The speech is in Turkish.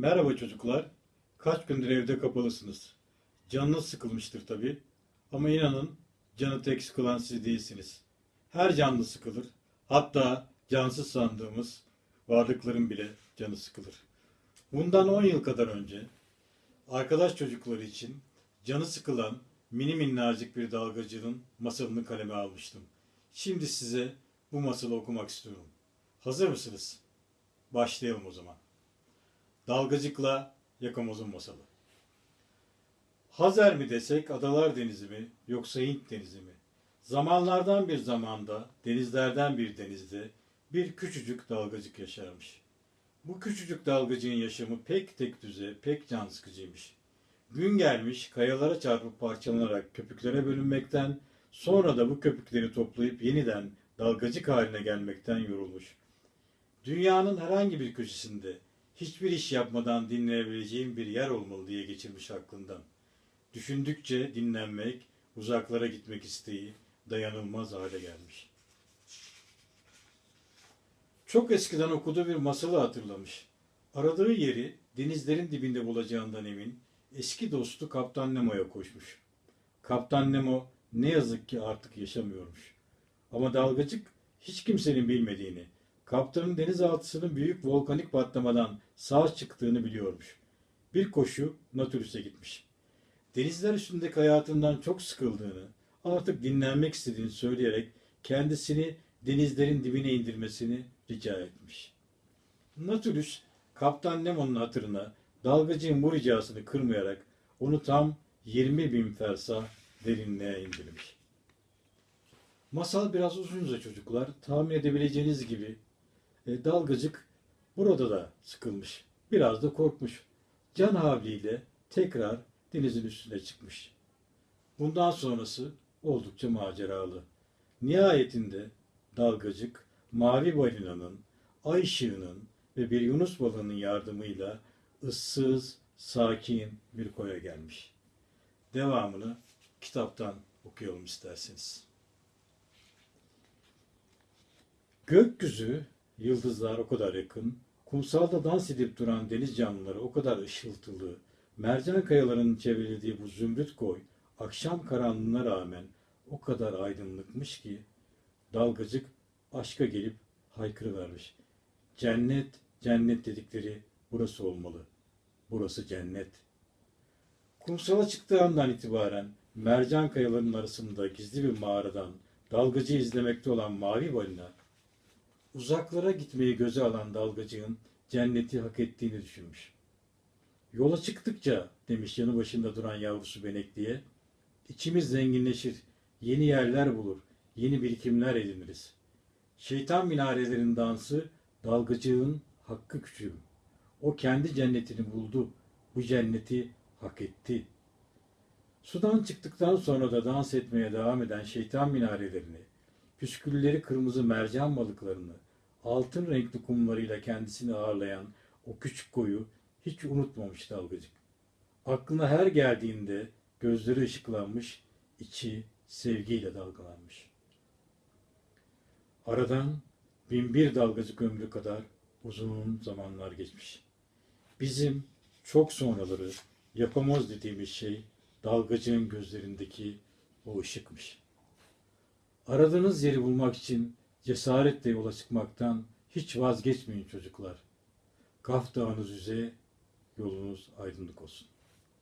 Merhaba çocuklar. Kaç gündür evde kapalısınız. Canınız sıkılmıştır tabii. Ama inanın canı tek sıkılan siz değilsiniz. Her canlı sıkılır. Hatta cansız sandığımız varlıkların bile canı sıkılır. Bundan 10 yıl kadar önce arkadaş çocukları için canı sıkılan mini minnacık bir dalgacının masalını kaleme almıştım. Şimdi size bu masalı okumak istiyorum. Hazır mısınız? Başlayalım o zaman. Dalgacıkla Yakamoz'un masalı. Hazer mi desek Adalar Denizi mi yoksa Hint Denizi mi? Zamanlardan bir zamanda denizlerden bir denizde bir küçücük dalgacık yaşarmış. Bu küçücük dalgacığın yaşamı pek tek düze, pek can sıkıcıymış. Gün gelmiş kayalara çarpıp parçalanarak köpüklere bölünmekten, sonra da bu köpükleri toplayıp yeniden dalgacık haline gelmekten yorulmuş. Dünyanın herhangi bir köşesinde hiçbir iş yapmadan dinleyebileceğim bir yer olmalı diye geçirmiş aklından. Düşündükçe dinlenmek, uzaklara gitmek isteği dayanılmaz hale gelmiş. Çok eskiden okuduğu bir masalı hatırlamış. Aradığı yeri denizlerin dibinde bulacağından emin, eski dostu Kaptan Nemo'ya koşmuş. Kaptan Nemo ne yazık ki artık yaşamıyormuş. Ama dalgacık hiç kimsenin bilmediğini, kaptanın denizaltısının büyük volkanik patlamadan sağ çıktığını biliyormuş. Bir koşu Natürüs'e gitmiş. Denizler üstündeki hayatından çok sıkıldığını, artık dinlenmek istediğini söyleyerek kendisini denizlerin dibine indirmesini rica etmiş. Natürüs, Kaptan Nemo'nun hatırına dalgacığın bu ricasını kırmayarak onu tam 20 bin fersah derinliğe indirmiş. Masal biraz uzunca çocuklar. Tahmin edebileceğiniz gibi e, dalgacık burada da sıkılmış. Biraz da korkmuş. Can havliyle tekrar denizin üstüne çıkmış. Bundan sonrası oldukça maceralı. Nihayetinde dalgacık mavi balinanın, ay ışığının ve bir yunus balığının yardımıyla ıssız, sakin bir koya gelmiş. Devamını kitaptan okuyalım isterseniz. Gökyüzü, yıldızlar o kadar yakın, kumsalda dans edip duran deniz canlıları o kadar ışıltılı, mercan kayalarının çevrildiği bu zümrüt koy, akşam karanlığına rağmen o kadar aydınlıkmış ki, dalgacık aşka gelip haykırıvermiş. Cennet, cennet dedikleri burası olmalı. Burası cennet. Kumsala çıktığı andan itibaren mercan kayalarının arasında gizli bir mağaradan dalgacı izlemekte olan mavi balina, uzaklara gitmeyi göze alan dalgacığın cenneti hak ettiğini düşünmüş. Yola çıktıkça demiş yanı başında duran yavrusu benekliye, içimiz zenginleşir, yeni yerler bulur, yeni birikimler ediniriz. Şeytan minarelerinin dansı dalgacığın hakkı küçüğüm. O kendi cennetini buldu, bu cenneti hak etti. Sudan çıktıktan sonra da dans etmeye devam eden şeytan minarelerini, püskülleri kırmızı mercan balıklarını, altın renkli kumlarıyla kendisini ağırlayan o küçük koyu hiç unutmamış dalgacık. Aklına her geldiğinde gözleri ışıklanmış, içi sevgiyle dalgalanmış. Aradan bin bir dalgacık ömrü kadar uzun zamanlar geçmiş. Bizim çok sonraları yapamaz dediğimiz şey dalgacığın gözlerindeki o ışıkmış. Aradığınız yeri bulmak için cesaretle yola çıkmaktan hiç vazgeçmeyin çocuklar. Kaf Dağınız yüze yolunuz aydınlık olsun.